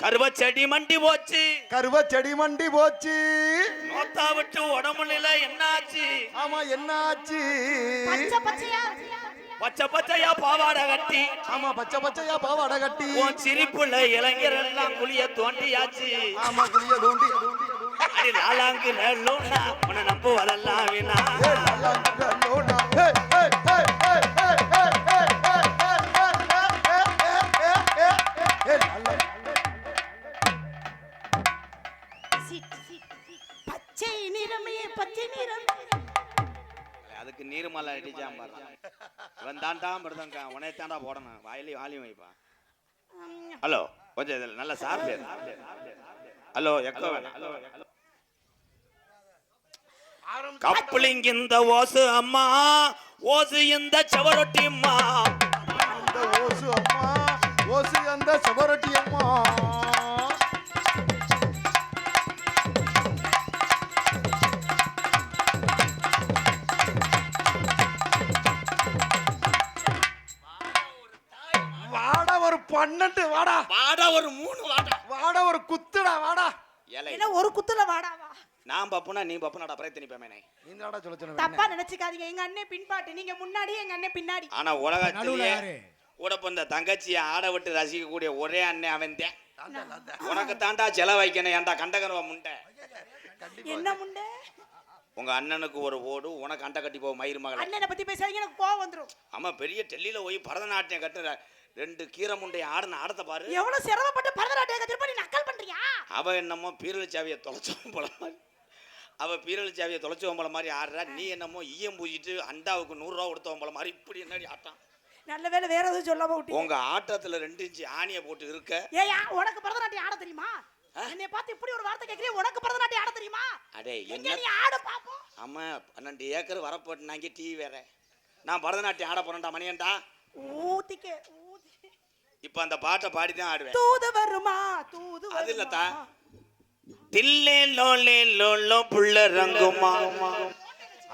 கருவ செடி மண்டி போச்சு. கருவ செடி மண்டி போச்சு. நோத்தா விட்டு உடம்பு நிலை என்னாச்சு? ஆமா என்னாச்சு? பச்சை பச்சையா? பச்சை பச்சையா பாவாடை கட்டி. ஆமா பச்சை பச்சையா பாவாடை கட்டி. உன் சிரிப்புல இளைஞர் எல்லாம் குளிய தோண்டியாச்சு. ஆமா குளிய தோண்டி. அப்படி பச்சை நிறமே அதுக்கு நீர் மலை அடிச்சான் பாரு. இவன் தாண்டா போடணும். வாயிலையும் வாலியும் ஹலோ கொஞ்சம் இதில் நல்ல சாப்பிடு. ஹலோ எக்கோ வேணாம். கப்பலிங்க இந்த ஓசு அம்மா ஓசு இந்த செவரொட்டி அம்மா? அந்த ஓசு அம்மா ஓசு அந்த செவரட்டி அம்மா? வாடா ஒரு பன்னெண்டு வாடா. வாடா ஒரு மூணு வாடா. வாடா ஒரு குத்துடா வாடா. ஏலை என்ன ஒரு குத்துல வாடாவா நான் பப்புனா நீ பப்புனாடா பிரயத்தனி பேமேனே நீ தாடா சொல்ல சொன்ன தப்பா நினைச்சுக்காதீங்க. எங்க அண்ணன் பின்பாட்டு. நீங்க முன்னாடி எங்க அண்ணன் பின்னாடி. ஆனா உலகத்திலேயே கூட பிறந்த தங்கச்சியை ஆட விட்டு ரசிக்கக்கூடிய ஒரே அண்ணன் அவன் தான். உனக்கு தாண்டா செலவைக்கணும் ஏன்டா கண்டகரவ முண்டை? என்ன முண்டை? உங்க அண்ணனுக்கு ஒரு ஓடு உனக்கு அண்டை கட்டி போக மயிர் மகளை. அண்ணனை பத்தி பேசாதீங்க எனக்கு கோவம் வந்துரும். ஆமா பெரிய டெல்லியில போய் பரதநாட்டியம் கட்டுற ரெண்டு கீரை முண்டைய ஆடின ஆடத்தை பாரு. எவ்வளவு சிரமப்பட்டு பரதநாட்டியம் கத்திருப்பா நீ நக்கல் பண்றியா? அவ என்னமோ பீரல் சாவியை தொலைச்சவன் போல. மாதிரி அவ பீரல் சாவியை தொலைச்சவன் போல மாதிரி ஆடுறா. நீ என்னமோ ஈயம் பூஜிட்டு அண்டாவுக்கு நூறுரூவா கொடுத்தவன் போல மாதிரி இப்படி என்னடி ஆட்டம்? நல்ல வேளை வேற எதுவும் சொல்லாம விட்டீங்க. உங்க ஆட்டத்துல ரெண்டு இன்ச்சு ஆணியை போட்டு இருக்க. ஏயா உனக்கு பரதநாட்டியம் ஆட தெரியுமா? என்னை பார்த்து இப்படி ஒரு வார்த்தை கேக்குறீங்க உனக்கு பரதநாட்டியம் ஆட தெரியுமா? அடே என்ன? நீ ஆடு பாப்போம்? ஆமா பன்னெண்டு ஏக்கர் வரப்போட்டுனாங்க டிவி வேற. நான் பரதநாட்டியம் ஆட போறேன்டா மணியன்டா. ஊத்திக்க ஊத்தி. இப்போ அந்த பாட்டை பாடி தான் ஆடுவேன். தூது வருமா தூது அது இல்ல வருமா? தா. தில்லே லோலே லோலோ புள்ள ரங்குமா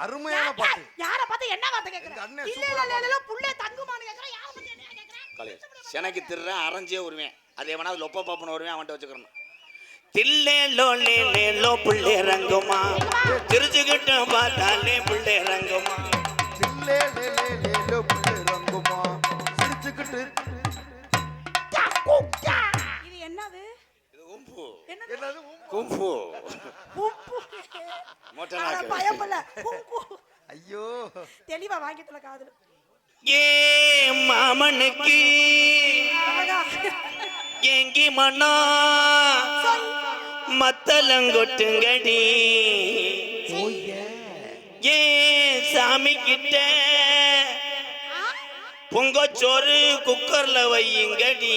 அருமையான பாட்டு. யார பார்த்து என்ன வார்த்தை கேக்குற? எங்க அண்ணன் இல்ல இல்ல இல்ல, இல்ல புள்ளே தங்குமான்னு கேக்குற யார பத்தி என்ன கேக்குற? கலை செனக்கு திருறேன் அரைஞ்சே வருவேன். அதே வேணா லொப்ப பாப்பன வருவேன் அவன்கிட்ட வச்சுக்கிறணும் தில்லே லோலே லேலோ புள்ளே ரங்குமா திருச்சுக்கிட்டு பார்த்தாலே புள்ளே ரங்குமா சில்லே லே லே லே லோ புள்ளே ரங்குமா சிரிச்சுக்கிட்டு இது என்னது? உம்பு. என்னது? கும்பு. கும்பு மொட்டை நாக்கு. பயப்படல. கும்பு. ஐயோ. தெளிவா வாங்கிட்டுல காதுல. ஏ மாமனுக்கு. எங்கி மண்ணா. மத்தலங்கொட்டுங்கடி ஏ. சாமி கிட்ட பொங்கச்சோறு குக்கர்ல வையுங்கடி.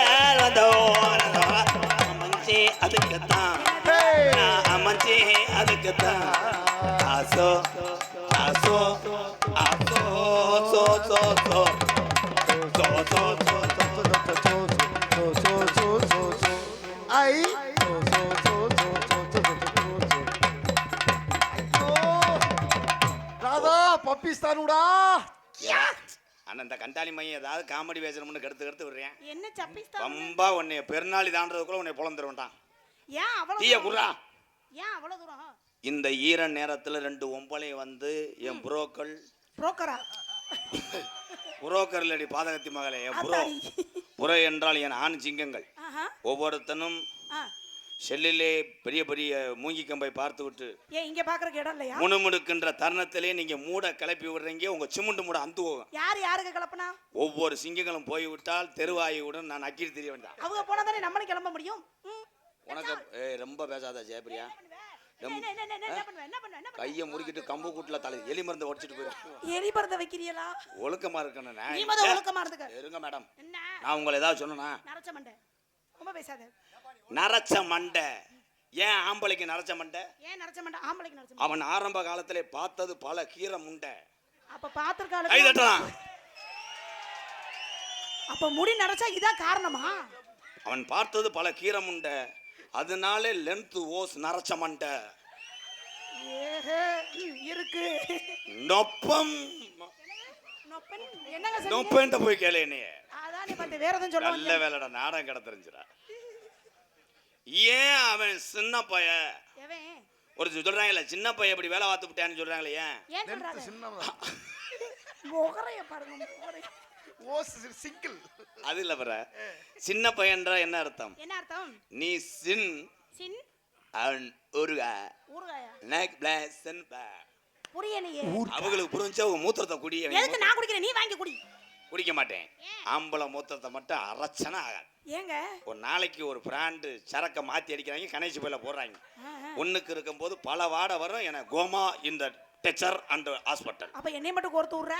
કરતા આસો આસો આસો સો સો સો સો સો સો பாகிஸ்தானுடா அந்த கண்டாளி மையம் ஏதாவது காமெடி பேசணும்னு கடுத்து கடுத்து விடுறேன். என்ன சப்பிஸ்தான் ரொம்ப உன்னை பெருநாளி தாண்டதுக்குள்ள உன்னை புலந்துருவன்டான் ஏன் அவ்வளோ தீய குர்ரா ஏன் அவ்வளோ தூரம்? இந்த ஈர நேரத்துல ரெண்டு ஒம்பளை வந்து என் புரோக்கள் புரோக்கரா புரோக்கர்? இல்லடி பாதகத்தி மகளே என் புரோ. புரோ என்றால் என் ஆண் சிங்கங்கள். ஒவ்வொருத்தனும். செல்லிலே பெரிய பெரிய மூங்கி கம்பை பார்த்து விட்டு ஏன் இங்க பாக்குறதுக்கு இடம் இல்லையா? முணுமுணுக்கின்ற தருணத்திலே நீங்க மூட கிளப்பி விடுறீங்க உங்க சிமுண்டு மூட அந்து போகும். யார் யாருக்கு கிளப்புனா? ஒவ்வொரு சிங்கங்களும் போய்விட்டால் தெருவாயுடன் நான் அக்கிரி தெரிய வேண்டாம் அவங்க போனா தானே நம்மளும் கிளம்ப முடியும். உனக்கு ஏய், ரொம்ப பேசாத ஜெயபிரியா கையை முறுக்கிட்டு கம்பு கூட்டுல தலை எலி மருந்து உடச்சிட்டு எலி பறந்த வைக்கிறீங்களா? ஒழுக்கமா இருக்கணும் நீ முத ஒழுக்கமா இருந்துக்க. இருங்க மேடம். என்ன? நான் உங்களை ஏதாவது சொன்னா நரைச்ச மண்டை. ரொம்ப பேசாத. நரைச்ச மண்டை. ஏன் ஆம்பளைக்கு நரைச்ச மண்டை? ஏன் நரைச்ச மண்டை? ஆம்பளைக்கு நரைச்ச அவன் ஆரம்ப காலத்திலே பார்த்தது பல கீரை முண்டை. அப்ப பாத்திருக்கால கை தட்டலாம். அப்ப முடி நரைச்சா இதான் காரணமா? அவன் பார்த்தது பல கீரை முண்டை. அதனாலே லென்த் ஓஸ் நரைச்ச மண்டை. இருக்கு. நொப்பம். நொப்பன், என்னங்க சொன்னீங்க? நொப்பேன்ட்ட போய் கேளு என்னைய. நல்ல. வேலைடா நாடகம் கிட தெரிஞ்சுடா ஏன் அவன் சின்ன பையன்? ஒரு சொல்றாங்கல்ல சின்ன பையன் இப்படி வேலை பார்த்து விட்டான்னு சொல்றாங்களே ஏன் ஏன் ஓஸ் சிங்கிள் அது இல்ல பிற சின்ன பையன்றா என்ன அர்த்தம்? என்ன அர்த்தம்? நீ சின். சின்? அவன் ஒருகா ஊறுகாயா? நெக் பிளாசன் பா புரியலையே அவங்களுக்கு புரிஞ்சா அவங்க மூத்திரத்தை குடி எதுக்கு நான் குடிக்கிறேன் நீ வாங்கி குடி. குடிக்க மாட்டேன்? ஆம்பளை மூத்திரத்தை மட்டும் அரைச்சனா ஆகாது. ஏங்க? ஒரு நாளைக்கு ஒரு பிராண்டு சரக்கை மாத்தி அடிக்கிறாங்க கணேஷ் போயில போடுறாங்க. ஒண்ணுக்கு இருக்கும்போது பல வாடை வரும் என கோமா இந்த டெச்சர் அண்ட் ஹாஸ்பிட்டல். அப்ப என்னை மட்டும் கோர்த்து விடுற?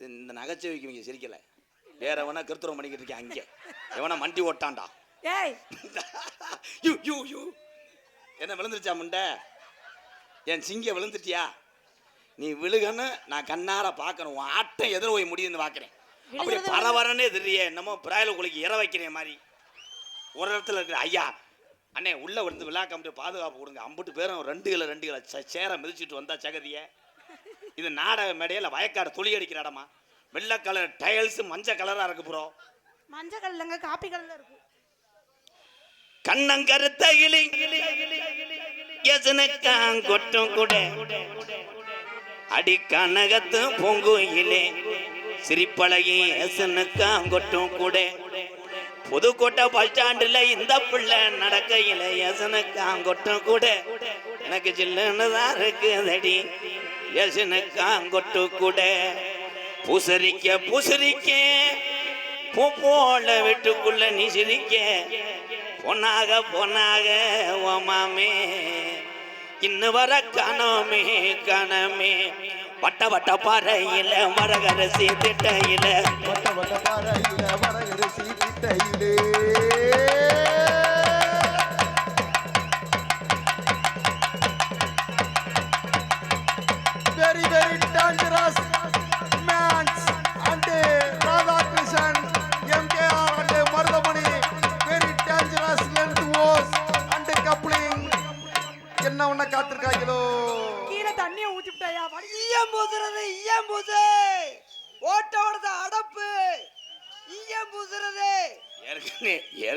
இந்த நகைச்சுவைக்கு இவங்க சிரிக்கல. வேற எவனா கிருத்துரம் பண்ணிக்கிட்டு இருக்கேன் அங்கே? எவனா மண்டி ஓட்டான்டா? ஏய்! யூ யூ யூ. என்ன விழுந்துருச்சா முண்டை? என் சிங்க விழுந்துட்டியா? நீ விழுகன்னு நான் கண்ணார பார்க்கணும். உன் ஆட்டம் எதிர போய் முடியுதுன்னு பார்க்குறேன். அப்படி விழுகிறது பரவரன்னே தெரியல என்னமோ பிராயில குளிக்கு இற வைக்கிறேன் மாதிரி. ஒரு இடத்துல இருக்கிற ஐயா அண்ணே உள்ள வந்து விழா கமிட்டி பாதுகாப்பு கொடுங்க. அம்புட்டு பேரும் ரெண்டு கிலோ ரெண்டு கிலோ. சேர மிதிச்சிட்டு வந்தா சகதிய. இது நாடக மேடையில் வயக்காடு துளி அடிக்கிற இடமா வெள்ளை கலர் டைல்ஸ் மஞ்சள் கலரா இருக்கு ப்ரோ மஞ்சள் கல்லுங்க காப்பி கல்லுல இருக்கு. கண்ணங்கருத்த இலி கொட்டும் கூட. அடி கனகத்து பொங்குயிலே சிரிப்பழகி கொட்டும் கூட. புதுக்கோட்டை பஸ் ஸ்டாண்டுல இந்த பிள்ளை நடக்கையில கொட்டும் கூட. எனக்கு சில்லுன்னு தான் இருக்குதடி கொட்டு கூட. புசரிக்க புசரிக்க. பூ போல வீட்டுக்குள்ள நீ சிரிக்க. பொன்னாக பொன்னாக ஓமாமே இன்னும் வர கணமே கணமே. வட்ட வட்ட பாறையில மரகரசி திட்டையில. வட்ட வட்ட பாறையில மரகரசி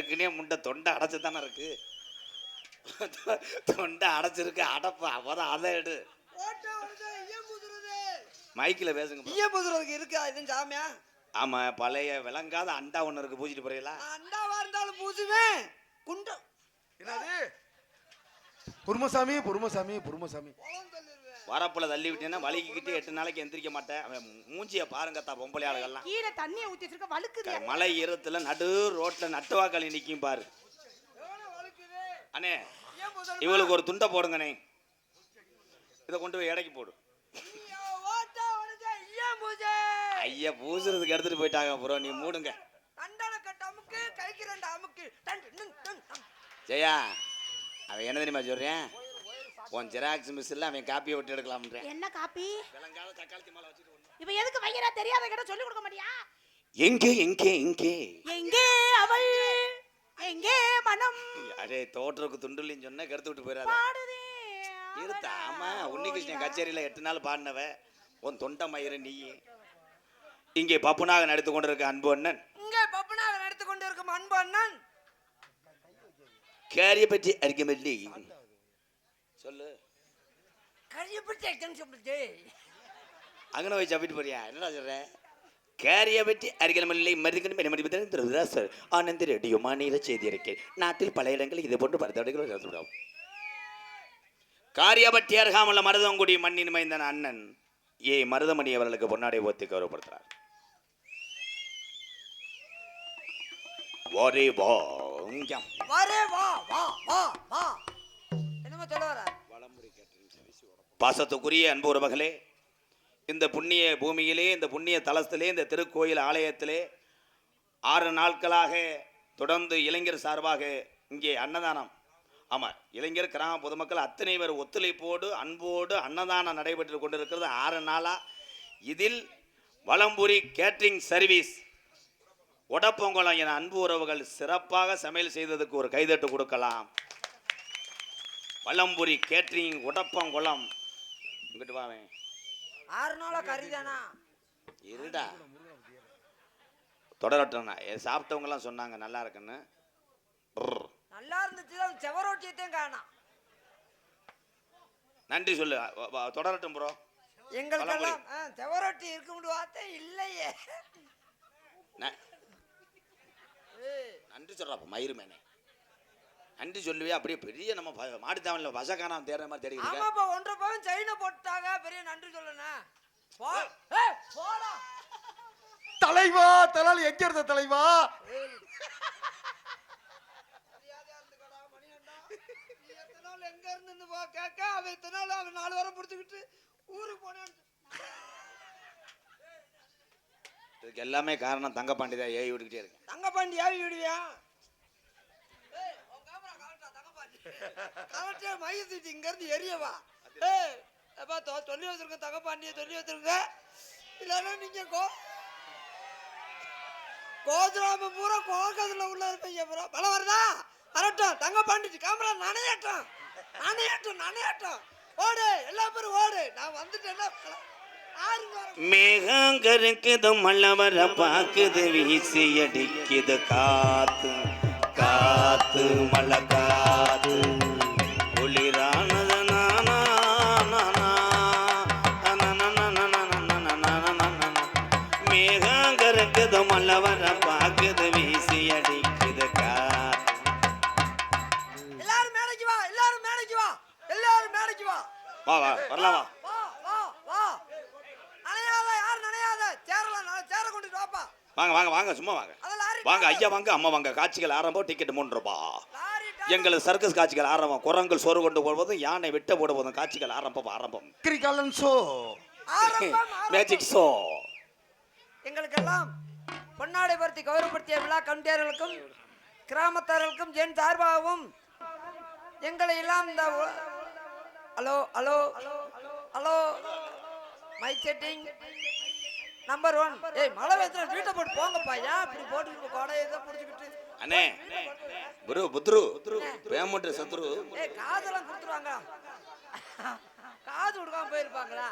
ஏற்கனவே முண்டை தொண்டை அடைச்சு தானே இருக்கு. தொண்டை அடைச்சிருக்கு அடப்பு அவதான் அதை எடு. மைக்கில் பேசுங்க. ஈயம் பூசுறதுக்கு இருக்கா இது சாமியா? ஆமா பழைய விளங்காத அண்டா ஒன்று இருக்கு பூஜிட்டு போறீங்களா? அண்டாவா இருந்தாலும் பூசுவேன் குண்டம். என்னது? பொறுமசாமி பொறுமசாமி பொறுமசாமி வரப்புல தள்ளி விட்டேன்னா வலிக்கிட்டு எட்டு நாளைக்கு எந்திரிக்க மாட்டேன். அவன் மூஞ்சிய பாருங்கத்தா பொம்பளை ஆளுகள்லாம். கீழே தண்ணியை ஊத்தி வச்சிருக்க வழுக்குது. மலை ஈரத்துல நடு ரோட்ல நட்டுவாக்காளி நிக்கும் பாரு. அண்ணே இவளுக்கு ஒரு துண்டை போடுங்கண்ணே. இதை கொண்டு போய் எடைக்கு போடு. ஐயா பூசுறதுக்கு எடுத்துட்டு போயிட்டாங்க ப்ரோ நீ மூடுங்க. ஜெயா அவன் என்ன தெரியுமா சொல்றேன்? உன் ஜெராக்ஸ் மிஸ்ல அவன் காப்பியை விட்டு எடுக்கலாம்ன்றேன் என்ன காப்பி விளங்காத தக்காளி மாலை வச்சுட்டு ஒண்ணு. இப்ப எதுக்கு வைக்கிறா தெரியாத கிட்ட சொல்லி கொடுக்க மாட்டியா? எங்கே எங்கே எங்கே? எங்கே அவள்? எங்கே மனம்? அரே தோற்றக்கு துண்டுலின்னு சொன்னா கெடுத்து விட்டு போயிடாத பாடுதே இருத்த ஆமா உன்னிகிருஷ்ணன் கச்சேரியில எட்டு நாள் பாடினவ. உன் தொண்டை மயிறு நீ இங்கே பப்புனாக நடித்து கொண்டிருக்க அன்பு அண்ணன். இங்கே பப்பனாக நடத்து கொண்டு இருக்கும் அன்பு அண்ணன். கேரிய பற்றி அறிக்கமில்லை சொல்லு. கரியப்பட்டு சொல்லுது அங்கே போய் சாப்பிட்டு போறியா? என்னடா சொல்கிறேன் கேரியபெட்டி அருகிலமில்லை மருதுகனும் பெருமதிபதியும் திருதராசர் ஆனந்த் ரெட்டியும் மாநில செய்தியிருக்கேன் நாட்டில் பல இடங்களில் இது போன்று பரதடைகள் நடத்திவிடும் காரியபட்டி அருகாமல்ல மருதங்குடி மண்ணின் மைந்தன் அண்ணன் ஏ மருதமணி அவர்களுக்கு பொன்னாடை ஓத்து கௌரவப்படுத்துறார். வரே வா வரே வா வா வா வா. பாசத்துக்குரிய அன்பு உறவுகளே இந்த புண்ணிய பூமியிலே இந்த புண்ணிய தலத்திலே இந்த திருக்கோயில் ஆலயத்திலே ஆறு நாட்களாக தொடர்ந்து இளைஞர் சார்பாக இங்கே அன்னதானம். ஆமாம் இளைஞர் கிராம பொதுமக்கள் அத்தனை பேர் ஒத்துழைப்போடு அன்போடு அன்னதானம் நடைபெற்று கொண்டிருக்கிறது. ஆறு நாளாக இதில் வளம்புரி கேட்ரிங் சர்வீஸ் உடப்பொங்கலம் என அன்பு உறவுகள் சிறப்பாக சமையல் செய்ததுக்கு ஒரு கைதட்டு கொடுக்கலாம். வல்லம்புரி கேட்ரிங் உடப்பங்குளம். இங்கிட்டு வாவேன் ஆறு நாளா கறி தானா இருடா தொடரட்டா சாப்பிட்டவங்கலாம் சொன்னாங்க நல்லா இருக்குன்னு. நல்லா இருந்துச்சு செவரோட்டியத்தையும் காணும் நன்றி சொல்லு. தொடரட்டும் ப்ரோ. எங்களுக்கெல்லாம் செவரோட்டி இருக்க முடியாத இல்லையே. நன்றி சொல்றாப்ப மயிறு மேனே. நன்றி சொல்லுவே அப்படியே பெரிய நம்ம மாடித்தாவனில் வசக்கானம் தேடுற மாதிரி தெரியுது ஆமாப்பா ஒன்றரை பவன் செயினை போட்டாங்க பெரிய நன்றி சொல்லணும் போடா. தலைவா தலால் எங்க இருந்த தலைவா? எங்க இருந்து போ கேட்க அவ இத்தனை நாள் அவன் நாலு வாரம் பிடிச்சிக்கிட்டு ஊருக்கு போனேன் இதுக்கு எல்லாமே காரணம் தங்கப்பாண்டி தான் ஏவி விட்டுக்கிட்டே இருக்கேன். தங்கப்பாண்டி ஏவி விடுவியா? கரெக்டாக மைய தூக்கி இங்கேருந்து எரியவா ஏ தோ சொல்லி வச்சுருங்க தகப்பாண்டியை சொல்லி வச்சிருக்க. இல்லைன்னா நீங்க கோ கோதுராம பூரா கோகத்தில் உள்ள இருப்பீங்க பூரா. பல வருதா வரட்டும் தங்க பாண்டிச்சு கேமரா நனையாட்டம் நனையாட்டம் நனையாட்டம் ஓடு எல்லா பேரும் ஓடு. நான் வந்துட்டேன்னா மேகம் கருக்குது மல்லவர பாக்குது வீசி அடிக்குது காத்து காத்து மழை வாப்பா. வாங்க வாங்க வாங்க சும்மா வாங்க. வாங்க ஐயா வாங்க அம்மா வாங்க. காட்சிகள் ஆரம்பம் டிக்கெட் மூன்று ரூபா எங்களது சர்க்கஸ் காட்சிகள் ஆரம்பம். குரங்கள் சோறு கொண்டு போடுவதும் யானை வெட்ட போடுவதும் காட்சிகள் ஆரம்பம் ஆரம்பம். கிரிகாலன் ஷோ. மேஜிக் ஷோ எங்களுக்கெல்லாம் பொன்னாடை பருத்தி கௌரவப்படுத்திய விழா கமிட்டியாளர்களுக்கும் கிராமத்தார்களுக்கும் என் சார்பாகவும் எங்களை எல்லாம் இந்த உ- hello hello. Hello mike setting number one ஏய் மழை வெத்துல வீட்டை போட்டு போங்கப்பா. ஏன் இப்படி போட்டுக்கிட்டு கொடை ஏதோ பிடிச்சிக்கிட்டு. அண்ணே குரு புத்ரு பேமெண்ட் சத்ரு. ஏய் காதெல்லாம் கொடுத்துருவாங்க. காது கொடுக்காம போயிருப்பாங்களா?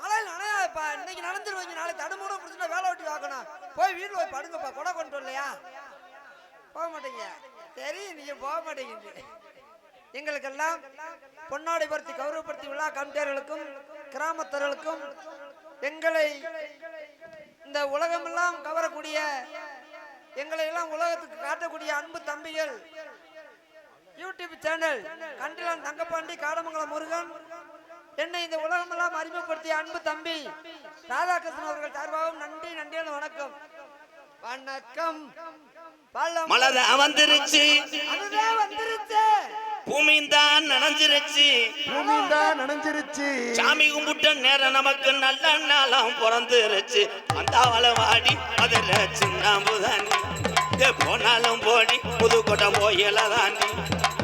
மழையில் நனையாதுப்பா. இன்னைக்கு நனைஞ்சிருவீங்க. நாளைக்கு தடுமூடம் பிடிச்சிட்டா வேலை வெட்டி வாக்கணும் போய் வீட்டில் போய் படுங்கப்பா. கொடை கொண்டு வரலையா? போக மாட்டீங்க. தெரியும் நீங்க போக மாட்டீங்க. எங்களுக்கெல்லாம் பொன்னாடை பருத்தி கௌரவப்படுத்தி விழா கமிட்டியர்களுக்கும் கிராமத்தர்களுக்கும் எங்களை இந்த உலகமெல்லாம் கவரக்கூடிய எங்களை எல்லாம் உலகத்துக்கு காட்டக்கூடிய அன்பு தம்பிகள் யூடியூப் சேனல் கண்டிலான் தங்கப்பாண்டி காடமங்கலம் முருகன் என்னை இந்த உலகமெல்லாம் அறிமுகப்படுத்திய அன்பு தம்பி ராதாகிருஷ்ணன் அவர்கள் சார்பாகவும் நன்றி நன்றியான வணக்கம். வணக்கம். மலர வந்துருச்சு அதுதான் வந்துருச்சு. பூமியும் தான் நனைஞ்சிருச்சு. பூமியும் தான் நனைஞ்சிருச்சு. சாமி கும்பிட்ட நேரம் நமக்கு நல்ல நாளாம் பிறந்துருச்சு. வந்தாவள வாடி அதில் சின்ன புதானி இதே போனாலும் போடி புதுக்கோட்டை போயலதானி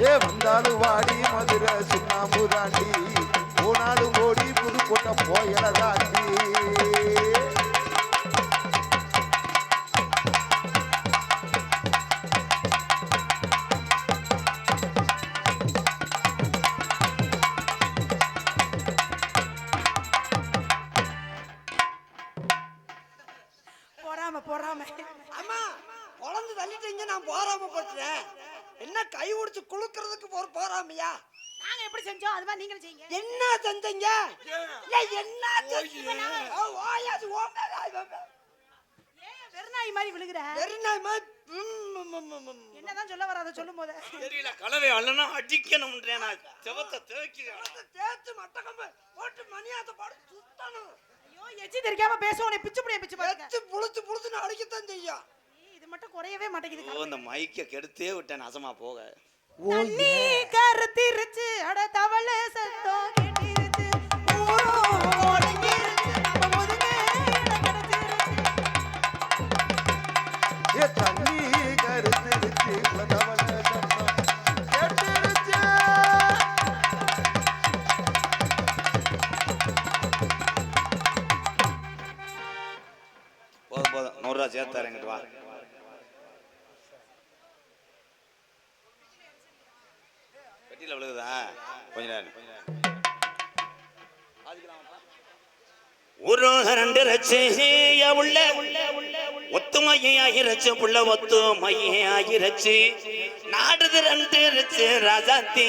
ஏ வந்தாலும் வாடி மதுரை சுண்ணாம்பு தாண்டி. போனாலும் ஓடி புதுக்கோட்டை போயல தெரிக்காம பேசுவோம் நீ பிச்சு புடிய பிச்சு பாருங்க தேய்ச்சு புளுத்து புளுத்துன்னு அடிக்கத்தான் செய்யும் இது மட்டும் குறையவே மாட்டேங்குது ஓ இந்த மைக்க கெடுத்தே விட்டேன் நாசமா போக. தண்ணி கருத்திருச்சு அட தவளை சத்தம் கேட்டிருச்சு. சேர்த்தாரு எங்கிட்டு வா பெட்டியில் விழுகுதா கொஞ்ச நேரம் ஒரு ரெண்டு ரச்சு உள்ள ஒத்துமையே ஆகிரச்சு புள்ள ஒத்துமையே ஆகிரச்சு நாடுது ரெண்டு ரச்சு ராஜாத்தி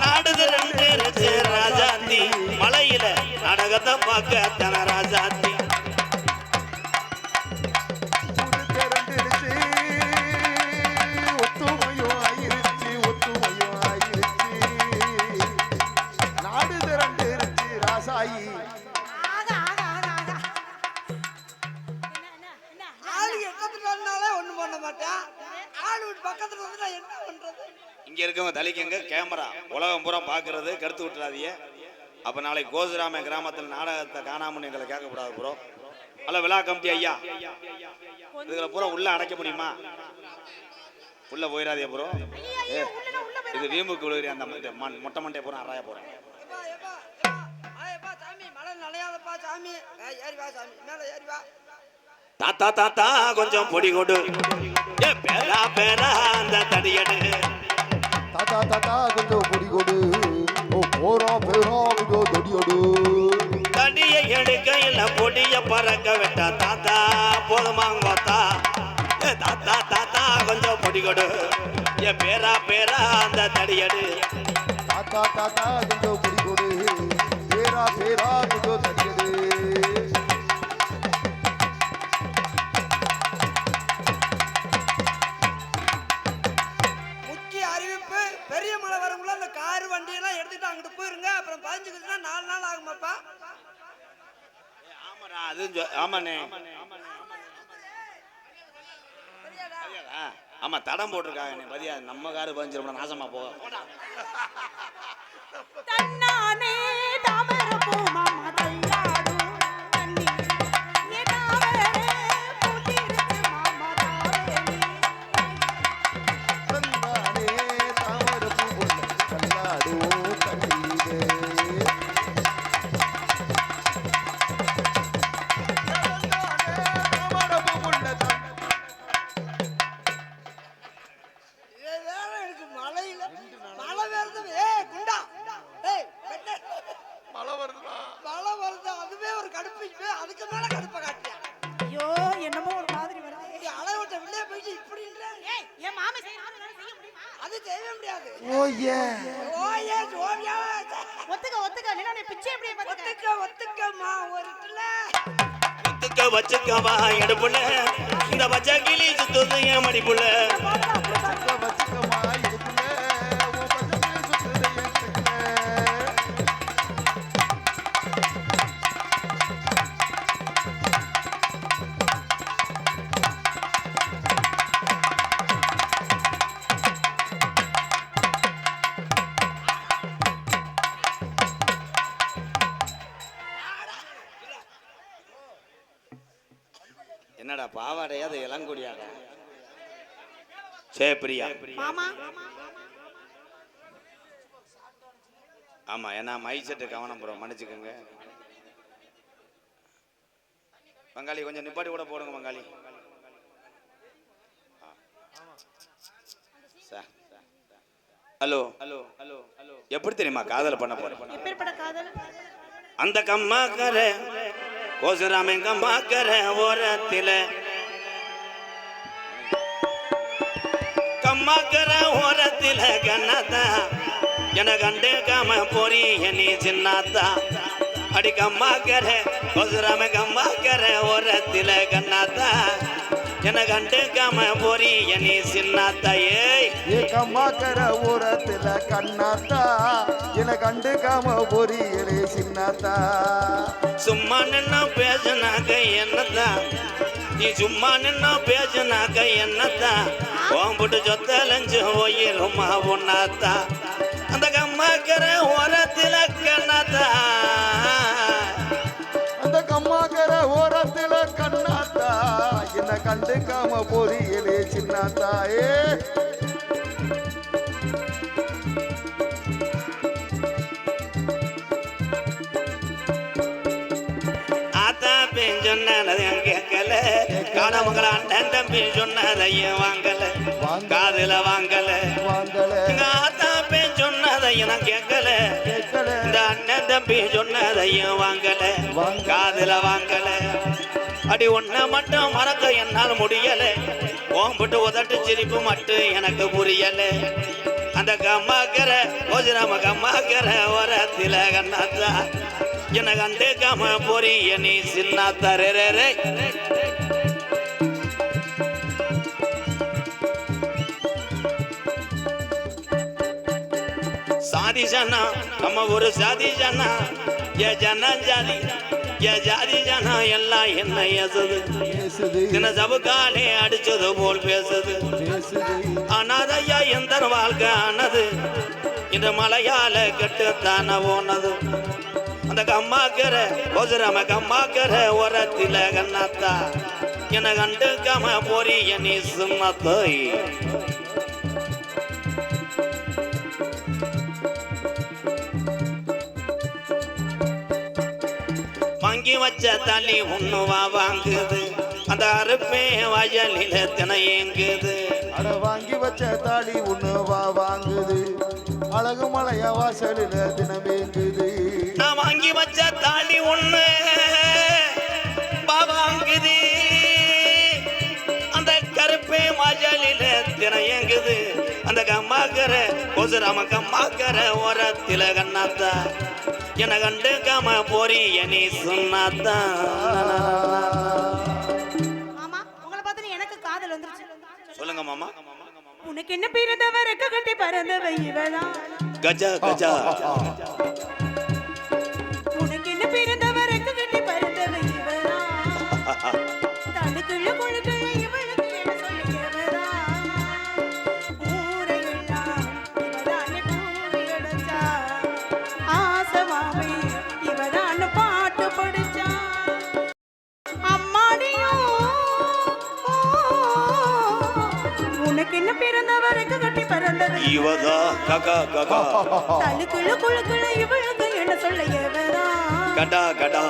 நாடுது ரெண்டு ரச்சு ராஜாத்தி மலையில நாடகத்தை பார்க்க தன ராஜாத்தி பக்கத்துல வந்து நான் என்ன பண்றது? இங்க இருக்கவங்க தலைக்கங்க கேமரா. உலகம் பூரா பாக்குறது கருத்து விட்டுறாதீங்க. அப்ப நாளைக்கு கோசுராம கிராமத்தில் நாடகத்தை காணாமன்னு எங்களை கேட்கக்கூடாது ப்ரோ ஹலோ விழா கமிட்டி ஐயா. இதுல பூரா உள்ள அடைக்க முடியுமா? உள்ள போயிடாதே ப்ரோ. இது வீம்புக்கு விழுகிறேன் அந்த மொட்டை மண்டையை பூரா அறாய போறேன். சாமி. மழை நனையாதப்பா சாமி. ஏறி வா சாமி. மேல ஏறி வா தாத்தா தாத்தா கொஞ்சம் பொடி கொடு பேரா பேரா அந்த தடியடு தாத்தா தாத்தா கொஞ்சம் பொடி கொடு ஓ போறா பேரா கொஞ்சம் தொடியோடு தடியை எடுக்கையில் பொடிய பறக்க விட்டா தாத்தா போதுமாங்கோத்தா ஏ தாத்தா தாத்தா கொஞ்சம் பொடி கொடு ஏ பேரா பேரா அந்த தடியடு தாத்தா தாத்தா கொஞ்சம் பொடி கொடு பேரா பேரா கொஞ்சம் தடியது பெரிய மழை வரும்ல அந்த கார் வண்டியெல்லாம் எடுத்துட்டு அங்கிட்டு போயிருங்க. அப்புறம் பதிஞ்சுக்கிச்சுன்னா நாலு நாள் ஆகுமாப்பா? அது ஆமாண்ணே? ஆமா தடம் போட்டிருக்காங்க பதியா நம்ம காரு பதிஞ்சிரும் நாசமா போக தன்னானே வச்சுக்கவா எடுப்புல இந்த பச்சை கிளி சுத்துது என் மடிப்புல. என்னடா பாவாடையா அது இளங்குடியாடா? சே பிரியா. மாமா. ஆமா ஏன்னா மைக் செட்டு கவனம் ப்ரோ மன்னிச்சுக்கோங்க. பங்காளி கொஞ்சம் நிப்பாட்டி கூட போடுங்க பங்காளி. Hello hello. ஹலோ ஹலோ எப்படி தெரியுமா காதல் பண்ண போறேன்? அந்த கம்மாக்கர கோசுராமன் கம்மாக்கர ஓரத்தில. கம்மாக்கர ஓரத்தில கண்ணாத்தா. என கண்டு காம போறி நீ சின்னாத்தா. அடி கம்மாக்கர கோசுராம கம்மாக்கர ஓரத்தில கண்ணாத்தா. என கண்டு காம போறி நீ சின்னாத்தா ஏய் ஏக்கம்மாக்கர ஊரத்துல கண்ணாத்தா என கண்டுக்காம பொரியலே சின்னாத்தா. சும்மா நின்னு பேசுனாக்க என்னதான் நீ சும்மா நின்னா பேசுனாக்க என்னத்தான் ஓம்புட்டு சொத்தலைஞ்சு போயிருமா பொண்ணாத்தா அந்த கம்மாக்கிற ஓரத்தில் கண்ணாத்தா. கண்டுக்காம போறியலே ஆத்தா பெண் சொன்னதையும் கேட்கல. காணமங்கள அண்ணன் தம்பி சொன்னதையும் வாங்கல. காதுல வாங்கல. ஆத்தா பெண் சொன்னதையும் நான் கேட்கல. இந்த அண்ணன் தம்பி சொன்னதையும் வாங்கல. காதுல வாங்கல. அடி ஒன்ன மட்டும் மறக்க என்னால் முடியல. ஓம்பிட்டு உதட்டு சிரிப்பு மட்டும் எனக்கு புரியல. அந்த கம்மாக்கற ஓஜிராம கம்மாக்கிற வர கண்ணாத்தா. எனக்கு அந்த கம பொரிய நீ சின்ன தரே சாதி ஜனா நம்ம ஒரு சாதி ஜனா ஏ ஜன ஜாதி. ஏ ஜாதி ஜனா எல்லாம் என்ன ஏசுது? தின சபுக்காலே அடிச்சது போல் பேசுது. அனாதையா எந்த வாழ்க்கை ஆனது? இந்த மலையால கெட்டுத்தான போனது? அந்த கம்மாக்கர ஒசரம கம்மாக்கர ஓரத்தில கண்ணாத்தா. என கண்டுக்காம போறிய நீ சும்மத்தோய் வாங்கி வச்ச தள்ளி ஒண்ணுவா வாங்குது. அந்த அறுப்பே வயலில தினையேங்குது அட வாங்கி வச்ச தாலி ஒண்ணு வா வாங்குது. அழகு மலைய வாசலில் தினமேங்குது நான் வாங்கி வச்ச தாலி ஒண்ணு வாங்குது. அந்த கருப்பே மஜலில தினையேங்குது அந்த கம்மாக்கர கொசுராம கம்மாக்கர ஓரத்தில கண்ணாத்தா. என கண்டுக்காம போறிய நீ சொன்னாத்தா. ஆமா உங்களை பார்த்து எனக்கு காதல் வந்துருச்சு. சொல்லுங்க மாமா. உனக்கு என்ன பிறந்தவ ரெக்க கட்டி பறந்தவ இவதான் கஜா கஜா. இவதா ககா ககா தலுக்குள்ள குழுக்குள்ள இவளுக்கு என்ன சொல்ல எவரா கடா கடா.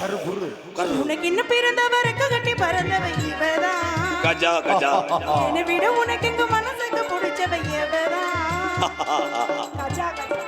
கருப்புரு உனக்கு இன்னும் பிறந்தவ ரெக்க கட்டி பறந்தவ இவதான். கஜா கஜா என்னை விட உனக்கு இங்க மனசுக்கு பிடிச்சவ எவதான் கஜா கஜா.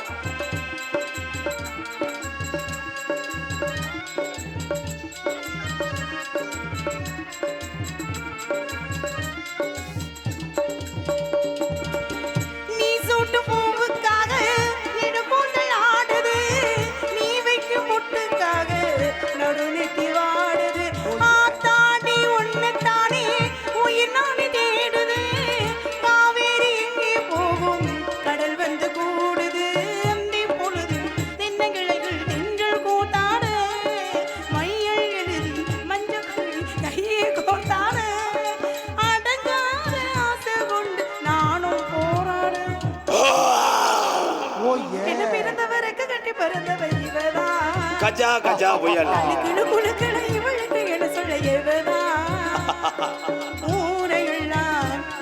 கஜா கஜா புயல்.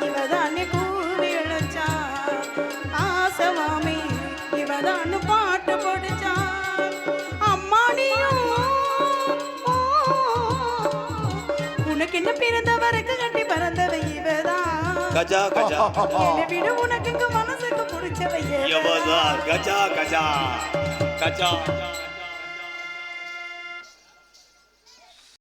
இவதானே ஆசமாமி இவதான் பாட்டு படிச்சா? அம்மாடியும் உனக்கு என்ன பிறந்தவருக்கு கட்டி பிறந்தவ இவதான் கஜா கஜா. என்னை விட உனக்கு மனசுக்கு பிடிச்சவ எவதான் கஜா கஜா. கஜா.